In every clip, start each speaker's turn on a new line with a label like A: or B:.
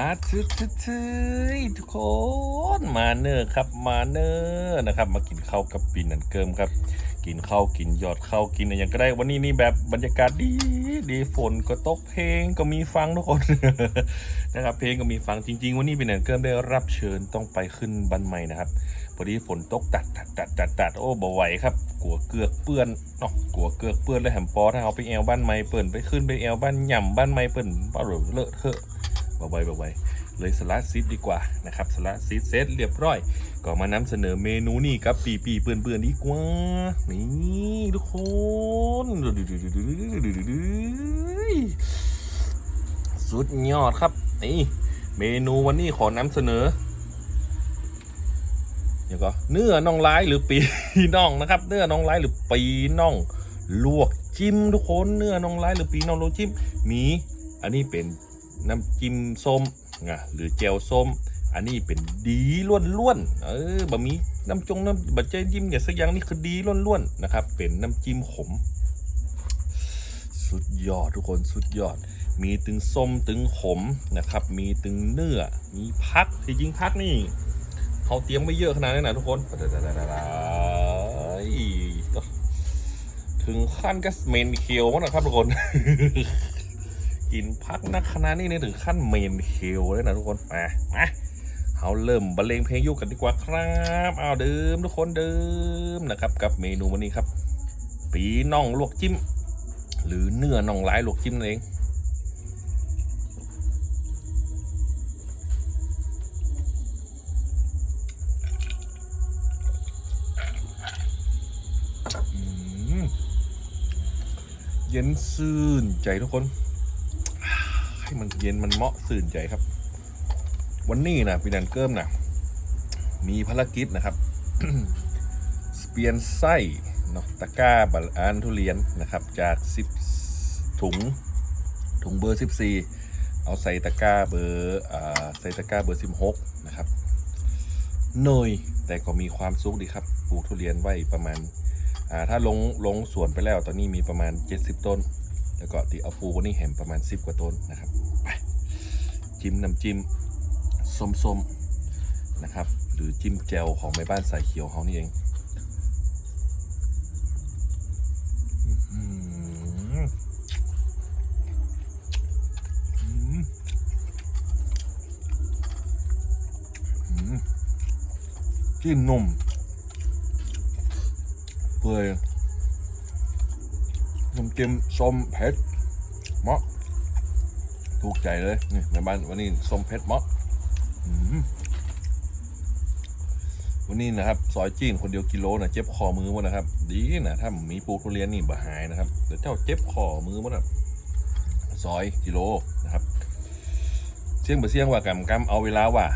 A: าทึดทึทึทุกคนมาเนอร์ครับมาเนอร์นะครับ มากินข้าวกับปีนันเกิมครับ กินข้าวกินยอดข้าวกินอะไรอย่างก็ได้วันนี้นี่แบบบรรยากาศดีดีฝนก็ตกเพลงก็มีฟังทุกคนนะครับ เพลงก็มีฟังจริง ๆ วันนี้ปีนันเกิมได้รับเชิญต้องไปขึ้นบันใหม่นะครับพอดีฝนตกตัดตัดตัดตัดตัดโอ้บ่ไหวครับกลัวเกือกเปื้อนเนาะกลัวเกือกเปื้อนเลยแหมปอถ้าเอาไปแอวบ้านใหม่เปิ่นไปขึ้นไปแอวบ้านหย่ำบ้านใหม่เปิ่นบ้าหรือเลอะเทอะ บ่อยๆบ่อยๆเลยสลัดซิดดีกว่านะครับสลัดซิดเซตเรียบร้อย ก็มานำเสนอเมนูนี่ครับปีปีเปื่อนเปื่อนๆดีกว่า นี่ทุกคนสุดยอดครับนี่เมนูวันนี้ขอนำเสนอเดี๋ยวก็เนื้อน่องร้ายหรือปีน่องนะครับ เนื้อน่องร้ายหรือปีน่องลวกจิ้มทุกคนเนื้อน่องร้ายหรือปีน่องลวกจิ้มมีอันนี้เป็น น้ำจิ้มส้มนะหรือเจลส้ม อันนี้เป็นดีล้วนๆเออบะหมี่น้ำจงน้ำบะเจจิ้มอย่างสักอย่างนี่คือดีล้วนๆนะครับ เป็นน้ำจิ้มขม สุดยอดทุกคนสุดยอด มีตึงส้มตึงขมนะครับ มีตึงเนื้อ มีพักที่จริงพักนี่เขาเตรียมไว้เยอะขนาดนั้นนะทุกคนถึงขั้นกัสเมนเคียวมั้งนะครับทุกคน กินพักนักขนาดนี้เนี่ยถึงขั้นเมนเคลเลยนะทุกคนมามาเอาเริ่มบรรเลงเพลงยุกันดีกว่าครับเอาเดิมทุกคนเดิมนะครับ กับเมนูวันนี้ครับ ปีน่องลวกจิ้ม หรือเนื้อน่องลายลวกจิ้มนั่นเองเย็นซื่นใจทุกคน ให้มันเย็นมันเหมาะสื่นใจครับ วันนี้นะพี่นันเกิมนะมีภารกิจนะครับเปลี่ยนไส้เนาะตะกร้าบัลอันทุเรียนนะครับ จาก 10 ถุง ถุงเบอร์ 14 เอาใส่ตะกร้าเบอร์อ่าใส่ตะกร้าเบอร์ 16 นะครับเนยแต่ก็มีความสุขดีครับปลูกทุเรียนไว้ประมาณอ่าถ้าลงลงสวนไปแล้วตอนนี้มีประมาณ 70 ต้น แล้วก็ที่เอาปูนนี้แหมประมาณ 10 กว่าต้นนะครับไปจิ้มน้ำจิ้มส้มๆนะครับ หรือจิ้มแจวของแม่บ้านสายเขียวเขานี่เองอื้อหืออืมอืมจิ้มนุ่มเปื่อยำจิ้มส้มเผ็ดเหมาะถูกใจเลยนี่แม่บ้านวันนี้ส้มเผ็ดเหมาะอืมวันนี้นะครับซอยจีนคนเดียวกิโลนะเจ็บคอมือหมดนะครับ ดีนะถ้ามีปูทุเรียนนี่บ่หายนะครับแต่เจ้าเจ็บคอมือหมดนะซอยกิโลนะครับเสี่ยงบ่เสี่ยงว่ากำกำเอาเวลาว่า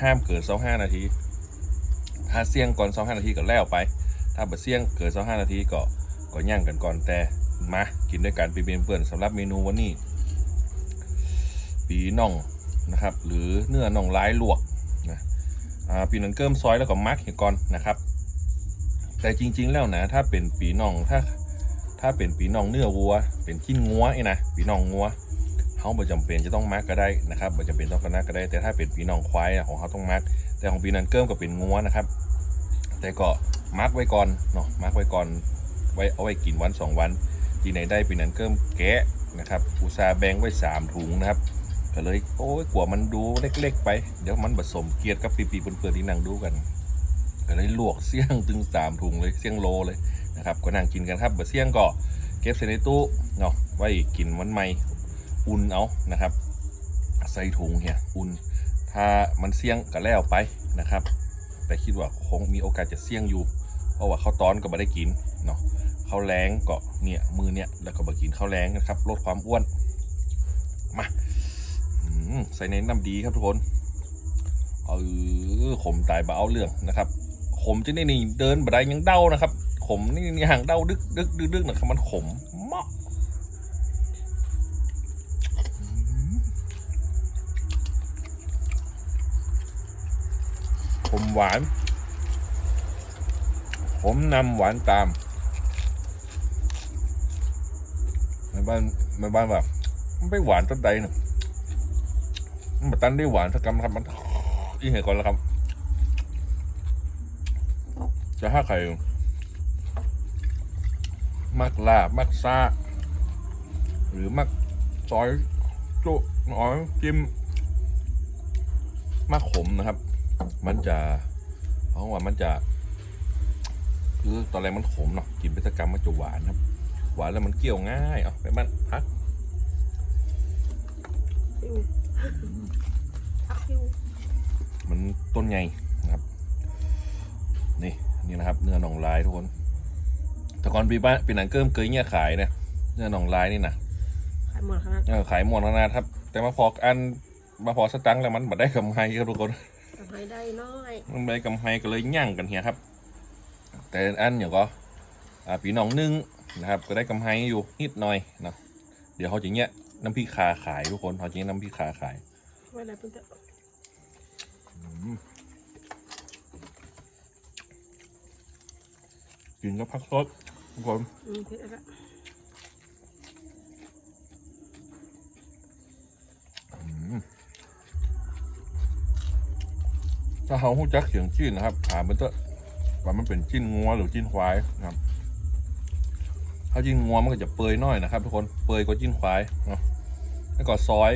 A: ห้ามเกิน25นาที ถ้าเสี่ยงก่อน25นาทีก็แล้วไป ถ้าบ่เสี่ยงเกิน25นาทีก็ก็ย่างกันก่อนแต่ มากินด้วยกันปีเบียนเพื่อนสำหรับเมนูวันนี้ ปีน่องนะครับ หรือเนื้อน่องลายลวกนะอ่าปีนันเกิมซอยแล้วก็มักเหี่ยก่อนนะครับ แต่จริง ๆ แล้วนะถ้าเป็นปีน่องถ้าถ้าเป็นปีน่องเนื้อวัว เป็นชิ้นงัวไอ้นะปีน่องงัวเขาบ่จำเป็นจะต้องมักก็ได้นะครับบ่จำเป็นต้องกระนักก็ได้ แต่ถ้าเป็นปีน่องควายของเขาต้องมัก แต่ของปีนันเกิมก็เป็นงัวนะครับ แต่ก็มักไว้ก่อนเนาะมักไว้ก่อนไว้เอาไว้กินวันสองวัน ที่ไหนได้ปีนั้นเกิมแกะนะครับอุตสาแบงไว้สามถุงนะครับก็เลยโอ้ยกลัวมันดูเล็กๆไป เดี๋ยวมันผสมเกียรติกับปีปีเปื่อนๆที่นั่งดูกันก็เลยลวกเสี่ยงถึงสามถุงเลยเสี่ยงโลเลยนะครับก็นั่งกินกันครับบะเสี่ยงก็เก็บใส่ในตู้เนาะไว้กินวันใหม่อุ่นเอานะครับ ใส่ถุงเฮียอุ่น ถ้ามันเสี่ยงก็แล้วไปนะครับ แต่คิดว่าคงมีโอกาสจะเสี่ยงอยู่ เพราะว่าข้าวตอนก็ไม่ได้กินเนาะ ข้าวแรงเก็เนี่ยมือเนี่ยแล้วก็มากินข้าวแรงนะครับลดความอ้วนมาใส่ในน้ำดีครับทุกคนเออขมตายบ่เอาเรื่องนะครับขมจะนี่นี่เดินบันไดยังเด้านะครับขมนี่นี่ห่างเด้าดึกดึกดึกดึกนะครับมันขมมาะอืมขมหวานผมนำหวานตามแม่ บ้านแม่บ้านแบบมันไปหวานต้นใดเนี่ยมันตันได้หวานสักกำครับมันอีเห็นก่อนแล้วครับ จะถ้าใครมักลาบมักซาหรือมักซอยจุน้อยจิ้มมักขมนะครับ มันจะเพราะว่ามันจะ คือตอนแรกมันขมเนาะกินไปสักกำมันจะหวานครับ หวานแล้วมันเกี่ยวง่าย เอาไปมันพัก
B: ฟิวพักฟิว
A: มันต้นใหญ่นะครับ นี่นี่นะครับ เนื้อหนองลายทุกคนแต่ก่อนปีบ้านปีหนังเกิมเคยเงี้ยขายนะเนื้อหนองลายนี่นะ
B: ขายหมดขนาด
A: เออขายหมดแล้วนะครับ แต่มาพออันมาพอสตังค์แล้วมันบัได้กำไรครับทุกคน
B: ทำให้ได้น้อย
A: มันไม่ได้กำไรก็เลยย่างกันเฮียครับ แต่อันอย่างก็อ่าปีหนองนึ่ง นะครับ ก็ได้กำไรอยู่นิดหน่อยเนาะเดี๋ยวเขาจะเงี้ยน้ำพริกคาขายทุกคนเขาจะเงี้ยน้ำพริกคาขาย
B: ไว้ได้เพิ่งจะ
A: กินก็พักสดทุกคนถ้าเขาหู้จักเสียงจิ้นนะครับถามมันจะว่ามันเป็นจิ้นงัวหรือจิ้นควายนะครับ ถ้าจิ้นงัวมันก็จะเปื่อยน้อยนะครับ ทุกคนเปื่อยกว่าจิ้นควายเนาะแล้วก็ซอย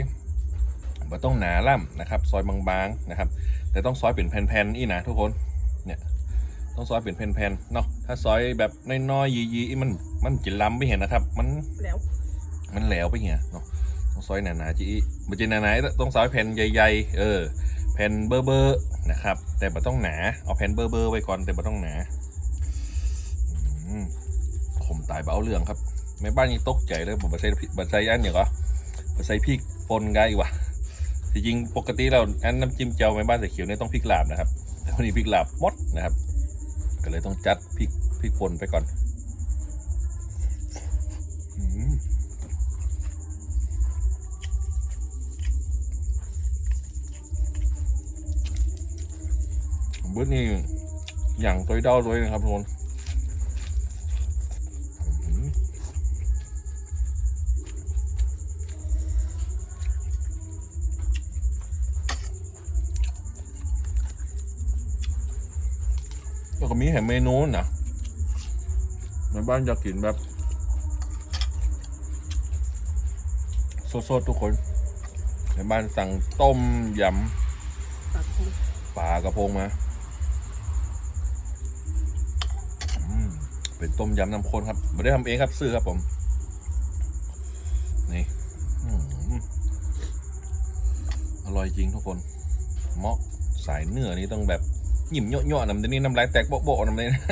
A: มันต้องหนาล่ำนะครับ ซอยบางๆนะครับ แต่ต้องซอยเป็นแผ่นๆอีนะทุกคนเนี่ยต้องซอยเป็นแผ่นๆเนาะถ้าซอยแบบน้อยๆยีๆมันมันจะล้ำไม่เห็นนะครับ มัน
B: แล้ว
A: มันแหลวไปเหี้ยเนาะต้องซอยหนาๆจีมันจะหนาๆต้องซอยแผ่นใหญ่ๆเออแผ่นเบอร์เบอร์ๆนะครับ แต่บ่ต้องหนาเอาแผ่นเบอร์เบอร์ๆไว้ก่อนแต่บ่ต้องหนา อืมตายเบาเรื่องครับแม่บ้านยังตกใจเลยผมบัใส่บัใส่อันอย่างก็บัใส่พริกปนไงวะที่จริงปกติเราอันน้ำจิ้มเจียวแม่บ้านใส่เขียวเนี่ยต้องพริกลาบนะครับแต่วันนี้พริกลาบหมดนะครับ ก็เลยต้องจัดพริกพริกปนไปก่อนอืมเบิร์ดนี่อย่างตัวเด้าด้วยนะครับทุกคน แล้วก็มีแห่เมนูนะในบ้านอยากกินแบบ สดๆทุกคน ในบ้านสั่งต้มยำ
B: ปากคง
A: ปลากระพงมาอืมเป็นต้มยำน้ำข้นครับไม่ได้ทำเองครับซื้อครับผม นี่อืมอร่อยจริงทุกคนเหมาะสายเนื้อนี่ต้องแบบ หยิ่มเยาะๆน้ำเดี๋ยวนี้น้ำลายแตกโบ๊ะๆน้ำเลยนะ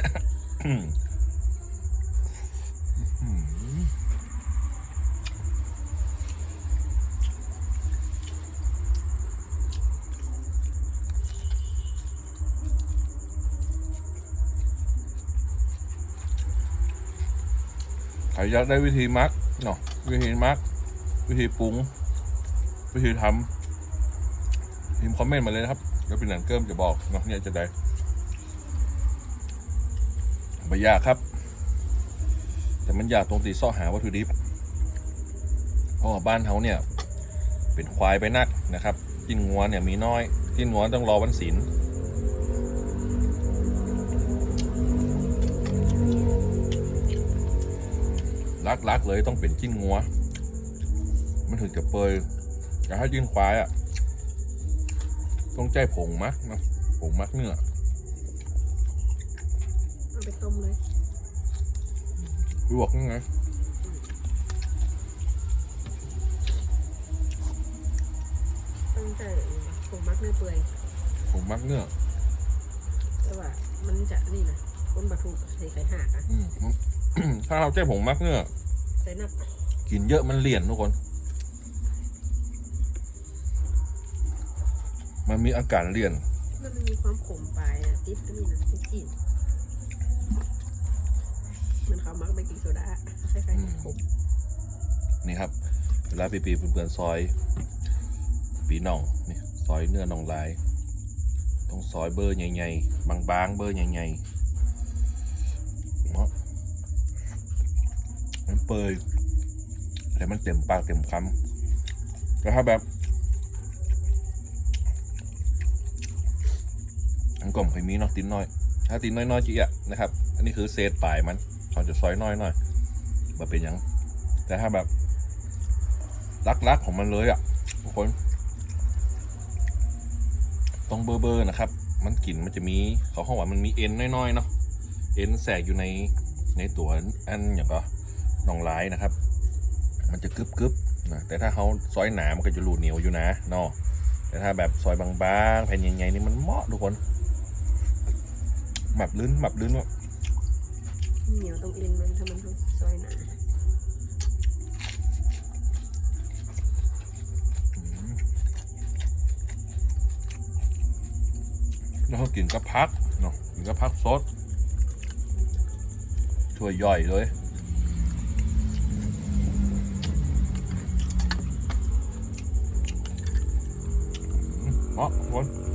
A: ใครอยากได้วิธีมักเนาะวิธีมัก วิธีปรุง วิธีทำพิมพ์คอมเมนต์มาเลยนะครับ แล้วเป็นหนังเกิมจะบอกเนาะเนี่ยจะได้ไม่ยากครับ แต่มันยากตรงตีซ่อหาวัตถุดิบเพราะว่าบ้านเขาเนี่ย เป็นควายไปนักนะครับ กินงัวเนี่ยมีน้อย กินงัวต้องรอวันศีลลักๆเลยต้องเป็นจิ้นงัว มันถึงจะเปยแต่ถ้าจิ้นควายอะ ต้องใจผงมักนะผงมักเนื้อ
B: เอาไปต้มเลย
A: ลวกยังไง
B: ตั้งแต่ผมมักเนื้อเปื่อย
A: ผงมักเนื้อ
B: แต่ว่ามันจะนี่นะคนบะทุใส่ไข่ห่ากอะ
A: อืมถ้าเราใจผงมักเนื้อ
B: ใส่นับ
A: กินเยอะมันเลี่ยนทุกคน มันมีอาการเลี่ยน
B: แล้วมันมีความขมปลายนะติดก็นี่นะติดกลิ่นเหมันเขามักไปกินโซดาคล้ายๆขม
A: นี่ครับเวลาปีปีๆเพื่อนๆซอย ปีน่องนี่ซอยเนื้อน่องลายต้องซอยเบอร์ใหญ่ๆบางๆเบอร์ใหญ่ๆเนาะมันเปยแต่มันเต็มปากเต็มคำแต่ถ้าแบบ มัน ก็ไม่ค่อยมีเนาะตีนน้อย ถ้าตีนน้อยๆจีอะนะครับ อันนี้คือเศษปลายมันเขาจะซอยน้อยหน่อยมาเป็นยังแต่ถ้าแบบลักๆของมันเลยอะทุกคนต้องเบอร์เบอร์นะครับ มันกลิ่นมันจะมีเขาห้องหว่ามันมีเอ็นน้อยๆเนาะเอ็นแสกอยู่ในในตัวอันอย่างก็หนองร้ายนะครับ มันจะกึบกึบๆนะแต่ถ้าเขาซอยหนามันก็จะรูเหนียวอยู่นะเนาะแต่ถ้าแบบซอยบางๆแผ่นใหญ่ๆนี่มันเหมาะทุกคน หมับลื่นหมับลื่นว่า
B: เหนียวตรงเอ็นมันถ้ามันซอยหนา
A: แล้วเขากินก็พักเนาะกินก็พักซดช่วยย่อยเลยอืมเหมาะทุกคน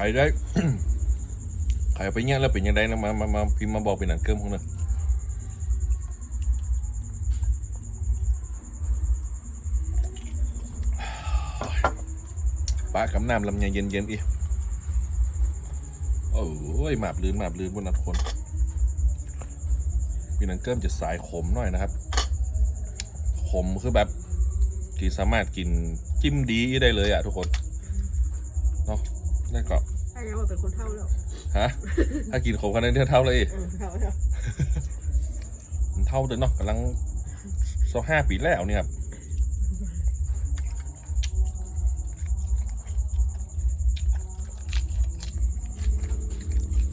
A: รได้ใครไปเงี้ยแล้วเป็นยังไงนะมามามาพิมพ์มาบอกเป็นหนังเกิมของเนอะปลากับน้ำลำไยเย็นๆอีโอ้ยหมาบลืนหมาบลืนบนนัดคนพี่นังเกิมจะสายขมหน่อยนะครับ ขมคือแบบที่สามารถกินจิ้มดีได้เลยอะทุกคน เนาะนั่นก็
B: ถ้ายังว่าเป็นคนเท่าแล้ว
A: ฮะ ถ้ากินขมขนาดนี้เท่าเลย
B: เออเท่าแล้ว
A: มันเท่าเดินเนาะกำลังสองห้าปีแล้วเนี่ยครับ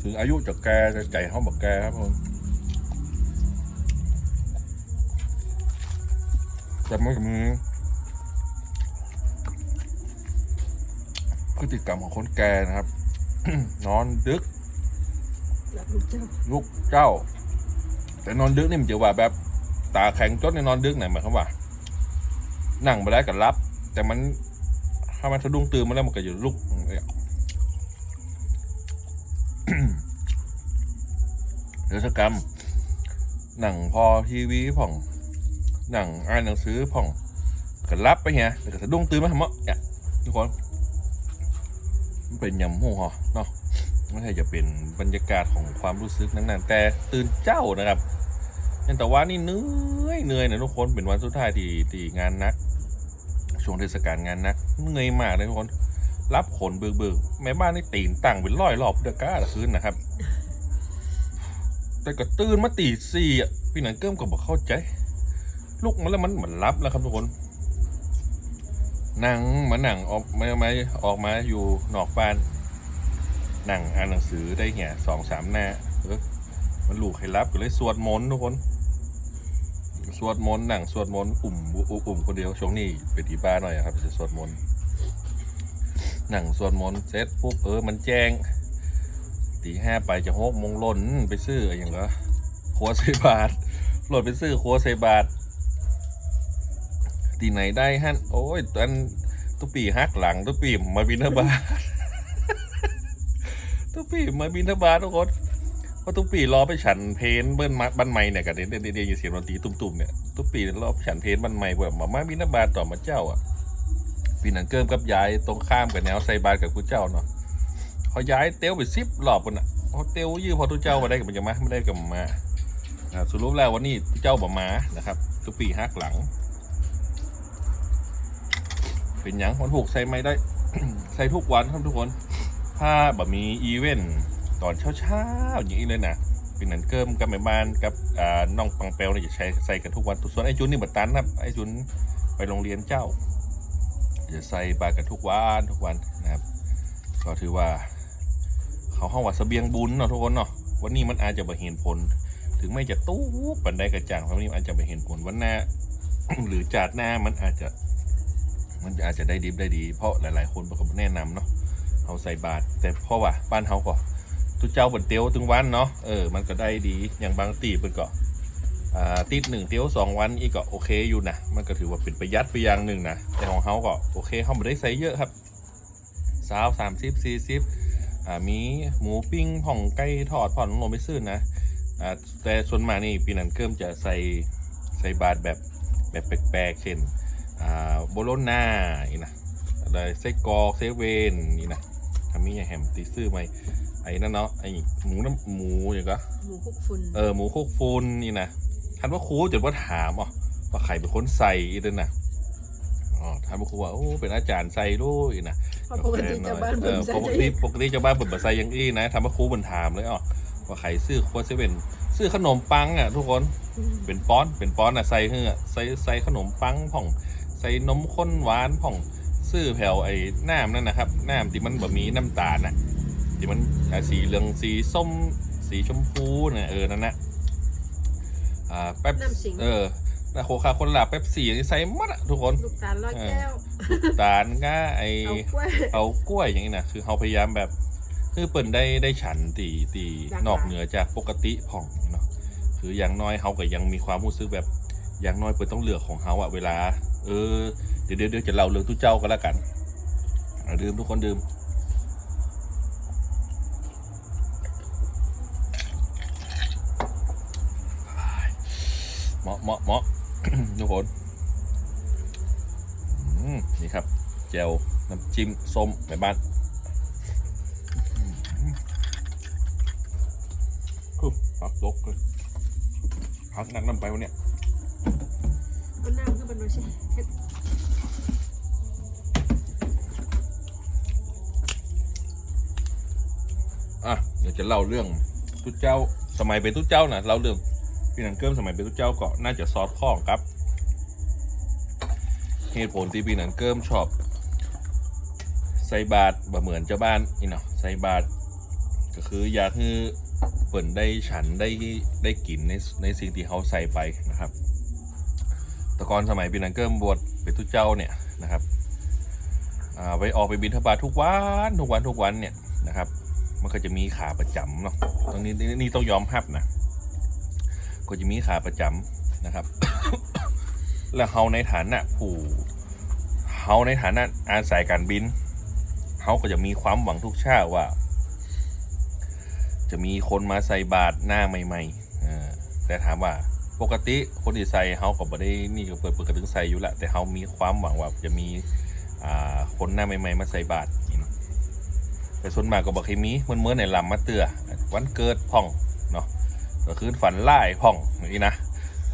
A: ถึงอายุจะแก่จะใจเขาบอกแก่ครับผมแต่มันก็มีพฤติกรรมของคนแก่นะครับ นอนดึก
B: รับลูกเจ้า
A: ลูกเจ้า แต่นอนดึกนี่มันจะว่าแบบ ตาแข็งจดในนอนดึกไหนหมายความว่า นั่งไปได้กับรับ แต่มันถ้ามันสะดุ้งตื่นมาแล้วมันก็จะลุกเนี่ยเดี๋ยวสกรรมหนังพอทีวีผ่อง หนังอ่านหนังสือผ่องก็รับไปเฮียแต่ก็สะดุ้งตื่นมาทำเมาะเนี่ยทุกคน มันเป็นยำหูหอเนาะไม่ใช่จะเป็นบรรยากาศของความรู้สึกนั้นๆแต่ตื่นเจ้านะครับแต่ว่านี่เหนื่อยเหนื่อยนะทุกคนเป็นวันสุดท้ายที่ที่งานนัก ช่วงเทศกาลงานนักเหนื่อยมากเลยทุกคน รับขนเบิกเบิกแม่บ้านนี่ตีนตั้งเป็นร้อยรอบเดือกาละคืนนะครับ แต่ก็ตื่นมาตีสี่อะพี่หนังเกิ้มก็บอกเข้าใจลุกมาแล้วมันเหมือนรับแล้วครับทุกคน นั่งมานั่งออกมามาออกมาอยู่นอกบ้านนั่งอ่านหนังสือได้เหี้ยสองสามหน้าเออมันลูกให้รับก็เลยสวดมนต์ทุกคนสวดมนต์นั่งสวดมนต์อุ่มอุ่มคนเดียวช่วงนี้ไปที่บ้านหน่อยครับจะสวดมนต์นั่งสวดมนต์เสร็จปุ๊บเออมันแจ้งตีห้าไปจะหกโมงล้นไปซื้ออย่างเงี้ยครัวใส่บาทหล่นไปซื้อครัวใส่บาท ตีไหนได้ฮั่นโอ้ยตอนตุปีหักหลังตุปีมาบินทบาททุปีมาบินทบาททุกคนเพราะทุปีรอไปฉันเพนเบิ้ลมาบ้านใหม่เนี่ยกันเดี๋ยวเดี๋ยวเดี๋ยวอยู่เสียงดนตรีตุ่มๆเนี่ยทุปีรอฉันเพนบ้านใหม่แบบมามาบินทบาทต่อมาเจ้าอะปีนั้นเกิมกับยายตรงข้ามกับแนวไซบาทกับกูเจ้าเนาะเขาย้ายเตี้ยวไปซิบรอบคนอะเขาเตี้ยวยื้อพอทุเจ้ามาได้กับมันจะมาไม่ได้กับมาสรุปแล้ววันนี้เจ้าบ่มานะครับทุปีหักหลัง เป็นหยังคนถูกใส่ไม่ได้ ใส่ทุกวันครับทุกคน ถ้าแบบมีอีเวนต์ตอนเช้าๆอย่างนี้เลยนะเป็นหนันเกิมกับแม่บ้านกับอ่าน้องปังเปลเนี่ยจะใช้ใส่กันทุกวัน ส่วนไอ้จุนนี่บัตันครับไอ้จุนไปโรงเรียนเจ้า จะใส่บากันทุกวันทุกวันนะครับ ก็ถือว่า เขาห้องว่าเสบียงบุญเนาะทุกคนเนาะวันนี้มันอาจจะไม่เห็นผล ถึงไม่จะตู้ปันได้กระจ่างวันนี้อาจจะไม่เห็นผลวันหน้าหรือจาดหน้ามันอาจจะ มันอาจจะได้ดีได้ดี เพราะหลาย ๆ คนก็แนะนำเนาะเอาใส่บาทแต่เพราะว่าบ้านเฮาก็ทุกเจ้าบนเตียวถึงวันเนาะเออมันก็ได้ดีอย่างบางตีเปินก็อ่าติดหนึ่งเตียวสองวันอีกก็โอเคอยู่นะมันก็ถือว่าเป็นประหยัดไปอย่างหนึ่งนะแต่ของเฮาก็โอเคเฮาไม่ได้ใส่เยอะครับสาวสามสิบสี่สิบมีหมูปิ้งผ่องไก่ทอดผ่อนลงไปซื้อนะแต่ส่วนมากนี่ปีนั้นเกิมจะใส่ใส่บาทแบบแบบแปลกๆเช่น โบโลน่าอีกนะอะไรไส้กรอกเซเว่นนี่นะทำมีแฮมตีซื้อไหมไอ้นั่นเนาะไอ้หมูน้ำหมูอย่างก็
B: หมูคุกฝุ่น
A: เออหมูโคกฟูนนี่นะท่านว่าครูจนว่าถามอะว่าใครเป็นคนใส่อีนั่นนะอ๋อท่านว่าครูว่าโอ้เป็นอาจารย์ใส่ด้วยนะ
B: เพราะปกติชาวบ้าน
A: เอ
B: เบิ่ง
A: อ
B: ใส่
A: ปกติปกติชาวบ้านเปิดบัใส่อยังอี้นะทำว่าครูมันถามเลยอ๋อว่าใครซื้อโคเซเว่นซื้อขนมปังอะทุกคนเป็นป้อนเป็นป้อนอะใส่เหือะใส่ใส่ขนมปังผ่อง ใส่นมข้นหวานผ่องซื้อแผ่วไอ้น้ำนั่นนะครับน้ำที่มันแบบมีน้ำตาลน่ะที่มันอะสีเหลืองสีส้มสีชมพูน่ะเออนั่นนะอ่าแป๊บ
B: น้ำสิง
A: เออแล้วโคคาโคลาแป๊บสีใส่หมดอะทุกคน
B: ลูกตาลร้อยแก้ว
A: ตาลก้าไอ
B: เอากล้วย
A: เอากล้วยอย่างนี้นะคือเขาพยายามแบบคือเปิ่นได้ได้ฉันตีตี
B: หลากหลาย
A: นอกเหนือจากปกติผ่องเนาะคืออย่างน้อยเขาก็ยังมีความรู้สึกแบบ อย่างน้อยเปิดต้องเหลือของเขาอะเวลา เออ เดี๋ยวเดี๋ยวจะเล่าเรื่องทุกเจ้ากันแล้วกันดื่มทุกคนดื่มเหมาะเหมาะเหมาะทุกคนอืมนี่ครับเจลน้ำจิ้มส้มแม่บ้านคือปักลกเลยพักนักน้ำไปวันเนี้ย
B: เอาน้ำขึ้นมาหน่อยสิเฮ็ด
A: อะเดี๋ยวจะเล่าเรื่องทุเจ้าสมัยเป็นทุกเจ้านะเล่าเรื่องพี่นันเกิมสมัยเป็นทุกเจ้าก็น่าจะซอสข้องครับ เหตุผลที่พี่นันเกิมชอบ ใส่บาตรบ่เหมือนเจ้าบ้านนี่เนาะใส่บาตรก็คืออยากให้เปิ่นได้ฉันได้ได้กินในในสิ่งที่เขาใส่ไปนะครับ แต่ก่อนสมัยปีนังเกิมบวชเป็นทุเจ้าเนี่ยนะครับไปออกไปบินทบาททุกวันทุกวันทุกวันเนี่ยนะครับ มันก็จะมีขาประจำเนาะตรงนี้นี่นี่ต้องยอมรับนะก็จะมีขาประจำนะครับ แล้วเฮาในฐานะผู้เฮาในฐานะอาศัยการบินเขาก็จะมีความหวังทุกชาติว่า จะมีคนมาใส่บาตรหน้าใหม่ๆแต่ถามว่า ปกติคนที่ใส่เขาก็บ่ได้นี่ก็เปิดเปิดกระดึงใส่อยู่ละแต่เขามีความหวังว่าจะมีอ่าคนหน้าใหม่ๆมาใส่บาตรนี่เนาะแต่ส่วนมากก็บอกเคยมีเมื่อนเมื่อในลำมาเตือวันเกิดพ่องเนาะก็คือฝันไล่พ่องนี่นะ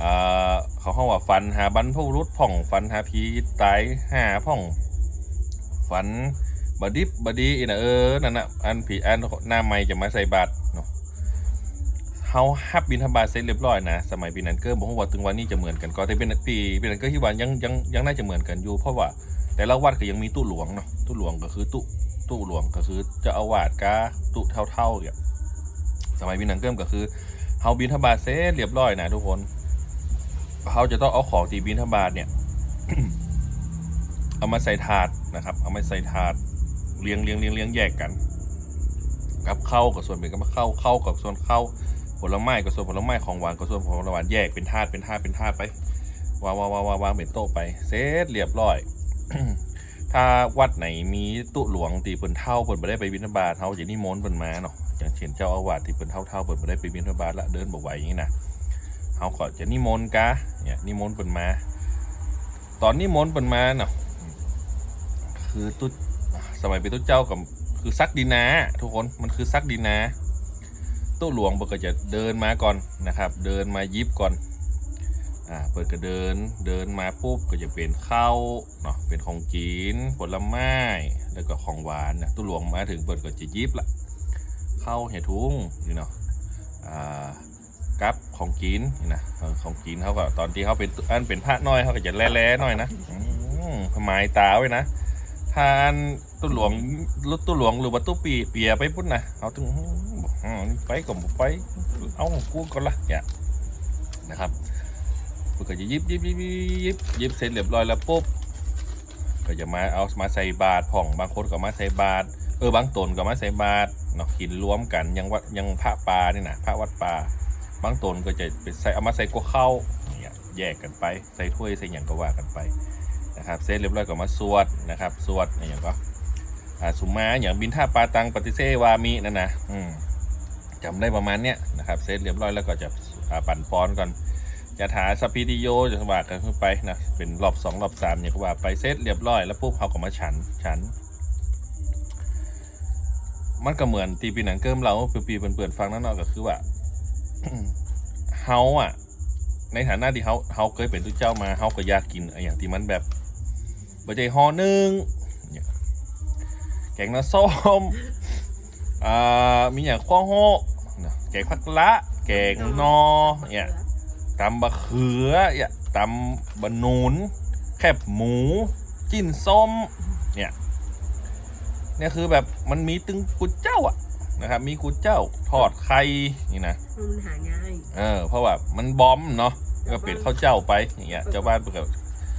A: อ่าเขาห้องว่าฝันหาบรรพบุรุษพ่องฝันหาผีตายหาพ่องฝันบดิบบดีอีนะเออนั่นนะอันผีอันหน้าไม่จะมาใส่บาตรเนาะ เฮาฮับบินทบาทเสร็จเรียบร้อยนะ สมัยปีนั้นเกิร์บอกว่าถึงวันนี้จะเหมือนกันก็แต่เป็นปีปีนั้นก็ที่ว่ายังยังยังน่าจะเหมือนกันอยู่เพราะว่าแต่ละวัดก็ยังมีตู้หลวงเนาะตู้หลวงก็คือตู้ตู้หลวงก็คือจะเอาวาดกาตู้เท่าๆเนี่ยสมัยปีนั้นเกิร์ก็คือเฮาบินทบาทเสร็จเรียบร้อยนะทุกคนเขาจะต้องเอาของตีบินทบาทเนี่ยเอามาใส่ถาดนะครับ เอามาใส่ถาดเลี้ยงเลี้ยงเลี้ยงเลี้ยงแยกกัน กับเข้ากับส่วนเป็นกับข้าวข้ากับส่วนเข้า ผลไม้กับส่วนผลไม้ของหวานกับส่วนของหวานแยกเป็นธาตุเป็นธาตุเป็นธาตุไปวางวางวางวางวางเป็นโต๊ะไปเสร็จเรียบร้อย ถ้าวัดไหนมีตุหลวงตีเปิ่นเท่าเปิ่นไม่ได้ไปบิณฑบาตเท่าจะนิมนต์เปิ่นมาเนาะอย่างเช่นเจ้าอาวาสที่เปิ่นเท่าเท่าเปิ่นไม่ได้ไปบิณฑบาตละเดินบ่ไหวอย่างนี้นะเขาก็จะนิมนต์กะเนี่ยนิมนต์เปิ่นมา ตอนนิมนต์เปิ่นมาเนาะคือตุสมัยเป็นตู้เจ้ากับคือซักดินนาทุกคนมันคือซักดินนา ตู้หลวงเปิดก็จะเดินมาก่อนนะครับ เดินมายิบก่อนอ่าเปิดก็เดินเดินมาปุ๊บก็จะเป็นข้าวเนาะเป็นของกินผลไม้แล้วก็ของหวานนะตู้หลวงมาถึงเปิดก็จะยิบละข้าวเห็ดทุ่งนี่เนาะอ่ากับของกินนี่นะของกินเขาก็ตอนที่เขาเป็นอันเป็นพระน้อยเขาก็จะแล่ๆหน่อยนะอืมทำไมตาไว้นะทานตู้หลวงรถตู้หลวงหรือว่าตู้ปีเปียไปพุ่นนะเอาถึง ไปก็บ่ไปเอากูก่อนละเนี่ยนะครับเพื่อก็จะยิบยิบยิบยิบยิบเสร็จเรียบร้อยแล้วปุ๊บก็จะมาเอามาใส่บาตรผ่องบางคนก็มาใส่บาตรเออบางตนก็มาใส่บาตรเนาะกินรวมกันยังวัดยังพระปลานี่นะพระวัดปลาบางตนก็จะไปใส่เอามาใส่กัวเข้าเนี่ยแยกกันไปใส่ถ้วยใส่อย่างก็ว่ากันไปนะครับเสร็จเรียบร้อยก็มาสวดนะครับสวดอย่างก็สุมาอย่างบินท่าปาตังปฏิเสวามินั่นนะอืม จำได้ประมาณเนี้ยนะครับเสร็จเรียบร้อยแล้วก็จะปั่นป้อนก่อนจะถาสปีดิโยจะสว่ากันขึ้นไปนะเป็นรอบสองรอบสามเนี่ยก็ว่าไปเซตเรียบร้อยแล้วปุ๊บเขาก็มาฉันฉัน มันก็เหมือนตีปีหนังเกิมเราปีปีเปื่อนๆฟังนั่นเนาะก็คือว่าเฮาอะ ในฐานะที่เฮาเฮาเคยเป็นทุกเจ้ามาเฮาก็อยากกินอย่างที่มันแบบบะใจห่อหนึ่งแกงน้ำส้มอ่ามีอย่างข้าวโฮ แกงผักละแกงนอเนี่ยตำบะเขือเนี่ยตำบะหนุนแคบหมู จิ้นส้มเนี่ยเนี่ยคือแบบมันมีตึงกุดเจ้าอะนะครับ มีกุดเจ้าทอดไข่นี่นะ
B: มันหาง่าย
A: เออเพราะว่ามันบอมเนาะก็เป็นข้าวเจ้าไปอย่างเงี้ยเจ้าบ้านก็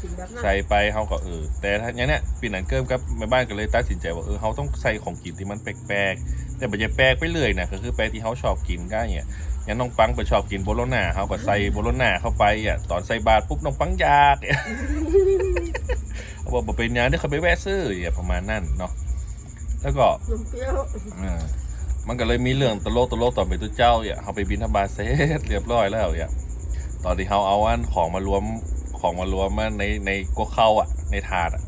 B: สิ่งแบบนั้น
A: ใส่ไปเขาก็เออแต่ถ้าอย่างเนี้ยปีนันเกิมกับแม่บ้านก็เลยตัดสินใจว่าเออเขาต้องใส่ของกินที่มันแปลกๆแต่ไม่ใช่แปลกไปเรื่อยนะก็คือแปลกที่เขาชอบกินก็อย่างเงี้ยอย่างน้องปังไปชอบกินโบโลน่าเขาก็ใส่โบโลน่าเข้าไปอะตอนใส่บาตรปุ๊บน้องปังอยากเนี่ยเขาบอกบ่เป็นหยังเดี๋ยวเขาไปแวะซื้ออย่างเงี้ยประมาณนั้นเนาะแล้วก็
B: นมเปรี้ยว
A: เออมันก็เลยมีเรื่องตลกตลกตอนเป็นตุเจ้าเนี่ยเขาไปบินธบาตเสร็จเรียบร้อยแล้วเนี่ยตอนที่เขาเอาอันของมารวม ของมารวมมาในในกัวเข้าอะในถาดอะ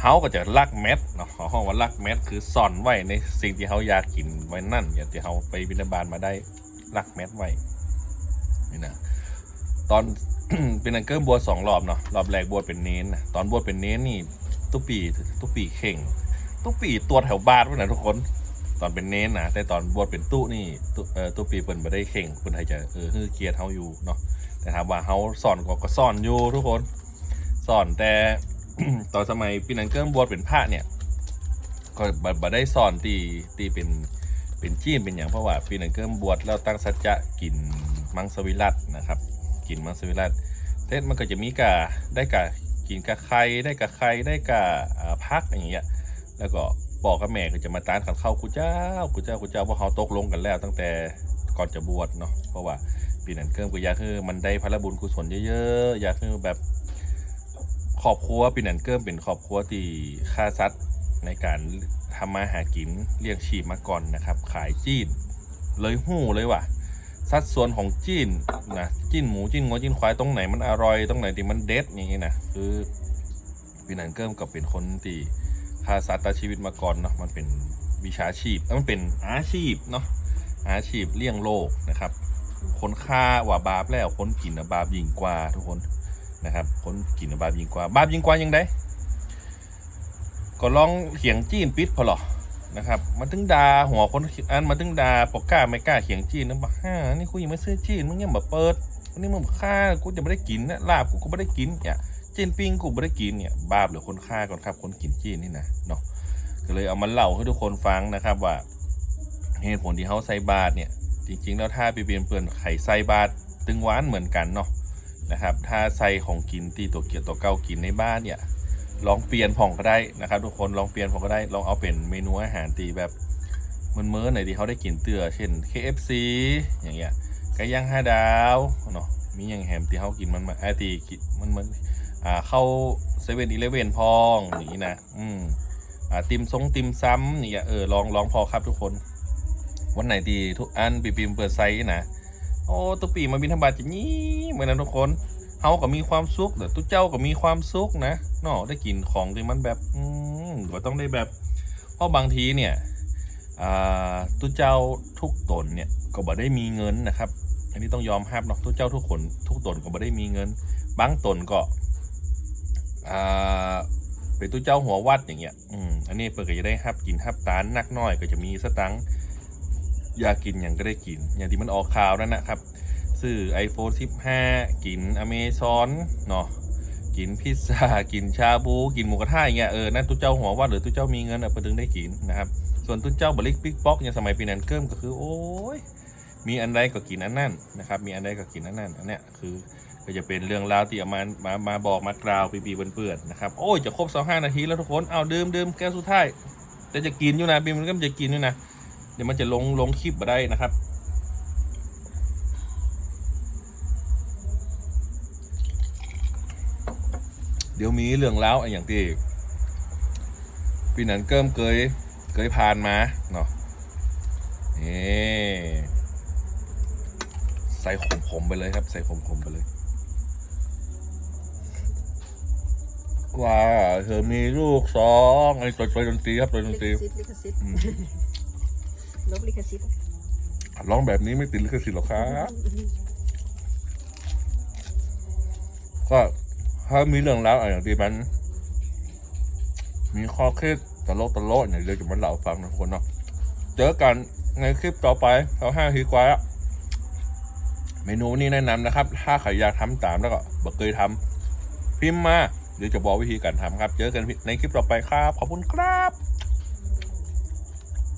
A: เขาก็จะลักเม็ดเนาะขาห้องว่าลักเม็ดคือซ่อนไว้ในสิ่งที่เขาอยากกินไว้นั่นอย่างที่เขาไปบินธบาตมาได้ลักเม็ดไว้นี่นะตอนเป็นอังเกิลบวชสองรอบเนาะรอบแรกบวชเป็นเน้นนะตอนบวชเป็นเน้นนี่ตุ๊ปีตุ๊ปีเข่งตุ๊ปีตัวแถวบ้านวะนะทุกคนตอนเป็นเน้นนะแต่ตอนบวชเป็นตู้นี่ตู้เอ่อตู้ปีเปิ่นไม่ได้เข่งเปิ่นไทยจะเออฮือเกียร์เฮาอยู่เนาะ แต่ถามว่าเฮาสอนก็ก็สอนอยู่ทุกคนสอนแต่ตอนสมัยปีนั้นเกิมบวชเป็นพระเนี่ยก็บ่บ่ได้สอนตีตีเป็นเป็นจีนเป็นอย่างเพราะว่าปีนั้นเกิมบวชแล้วตั้งสัจจะกินมังสวิรัตนะครับ กินมังสวิรัตเทศมันก็จะมีกะได้กะกินกะไข่ได้กะไข่ได้กะพักอย่างเงี้ยแล้วก็บอกกับแม่ก็จะมาตานขันเข้ากูเจ้ากูเจ้ากูเจ้าเพราะเขาตกลงกันแล้ว ตั้งแต่ก่อนจะบวชเนาะเพราะว่า ปีนั้นเกิมก็อยากคือมันได้พระบุญกุศลเยอะๆอยากคือแบบครอบครัวปีนั้นเกิมเป็นครอบครัวที่ฆ่าสัตว์ในการทำมาหากินเลี้ยงชีพมาก่อนนะครับ ขายจีนเลยหู้เลยว่ะสัดส่วนของจีนนะจีนหมูจีนงัวจีนควายตรงไหนมันอร่อยตรงไหนที่มันเด็ดอย่างนี้นะคือปีนั้นเกิมก็เป็นคนที่ค่าสัตว์ชีวิตมาก่อนเนาะมันเป็นวิชาชีพเอ้ยมันเป็นอาชีพเนาะอาชีพเลี้ยงโลกนะครับ คนฆ่าว่าบาปแล้วคนกินน่ะบาปยิ่งกว่าทุกคนนะครับ คนกินน่ะบาปยิ่งกว่า บาปยิ่งกว่ายังไงก็ลองเขียงจีนปิดพอหรอนะครับมันถึงดาหัวคนอันมันถึงดาปกกล้าไม่กล้าเขียงจีนนะบอกฮ่านี่กูยังไม่ซื้อจีนมึงยังแบบเปิดวันนี้มึงบอกฆ่ากูจะไม่ได้กินนะลาบกูก็ไม่ได้กินเนี่ยจีนปิ้งกูไม่ได้กินเนี่ยบาปหรือคนฆ่าก่อนครับ คนกินจีนนี่นะเนาะก็เลยเอามาเล่าให้ทุกคนฟังนะครับว่าเหตุผลที่เขาใส่บาตรเนี่ย จริงๆ แล้วถ้าไปเปลี่ยนเปลี่ยนไข่ใส่บาตรตึงหวานเหมือนกันเนาะนะครับ ถ้าใส่ของกินตีตัวเกียวตัวเก้ากินในบ้านเนี่ยลองเปลี่ยนผ่องก็ได้นะครับ ทุกคนลองเปลี่ยนผ่องก็ได้ลองเอาเป็นเมนูอาหารตีแบบมันเมื่อไหนที่เขาได้กินเตือเช่น KFC อย่างเงี้ยไก่ย่างห้าดาวเนาะมีอย่างแฮมที่เขากินมันมาไอตีกินมันมันอ่าเข้าเซเว่นอีเลเว่นพองอย่างนี้นะอืมอ่าติมซงติมซ้ำเนี่ยเออลองลองพอครับทุกคน วันไหนดีทุกอันปีปีมเปิดไซส์นะโอ้ตัวปีมาบินธบาตจะนี้เหมือนนั้นทุกคนเฮาก็มีความสุขแต่ตุ้เจ้าก็มีความสุขนะเนาะได้กินของที่มันแบบอืมว่าต้องได้แบบเพราะบางทีเนี่ยอ่าตุ้เจ้าทุกตนเนี่ยก็บ่ได้มีเงินนะครับ อันนี้ต้องยอมรับเนาะตุ้เจ้าทุกคนทุกตนก็บ่ได้มีเงิน บางตนก็อ่าเป็นตู้เจ้าหัววัดอย่างเงี้ยอืมอันนี้เปิดก็จะได้ฮับกินฮับตานนักน้อยก็จะมีสตังค์ อยากกินอย่างก็ได้กิน อย่างที่มันออกข่าวนั่นนะครับซื้อ iPhone 15 กินอเมซอนเนาะกินพิซซ่ากินชาบู กินหมูกระทะอย่างเงี้ยเออนั่นตู้เจ้าหัววัดหรือตู้เจ้ามีเงินอะเพื่อถึงได้กินนะครับ ส่วนตู้เจ้าบริกปิ๊กป๊อกอย่างสมัยปีนั้นเกิมก็คือ โอ้ยมีอันใดก็กินอันนั้นนะครับ มีอันใดก็กินอันนั้นอันเนี้ยคือก็จะเป็นเรื่องราวที่เอามามามาบอกมากล่าวปีปีเปื่อนๆนะครับโอ้ยจะครบสองห้านาทีแล้วทุกคนเอาดื่มดื่มแก้วสุดท้ายแต่จะกินอยู่นะปีมันก็จะกินอยู่นะ ดี๋ยวมันจะลงลงคลิปมาได้นะครับเดี๋ยวมีเรื่องเล่าวไอ้อย่างที่ปีนั้นเกิมเคยเคยผ่านมาเนาะนี่ใส่ส่ขมๆไปเลยครับ ใส่ขมๆไปเลยว่าเธอมีลูกสองไอ้ตัวตัวดนตรีครับตัวดนตรี
B: ลิขสิทธิ์ลิขสิทธิ์
A: อืม
B: ลบลิขสิทธิ์
A: ร้องแบบนี้ไม่ติดลิขสิทธิ์หรอกครับก็ถ้ามีเรื่องราวอะไรอย่างที่มัน มีข้อคิดตลกตลกเนี่ยเดี๋ยวจะมาเล่าฟังนะทุกคนเนาะเจอกันในคลิปต่อไปเราห้าทีกว่าเมนูนี้แนะนำนะครับ ถ้าใครอยากทำตามแล้วก็บอกเคยทำพิมพ์มาเดี๋ยวจะบอกวิธีการทำครับ เจอกันในคลิปต่อไปครับ ขอบคุณครับ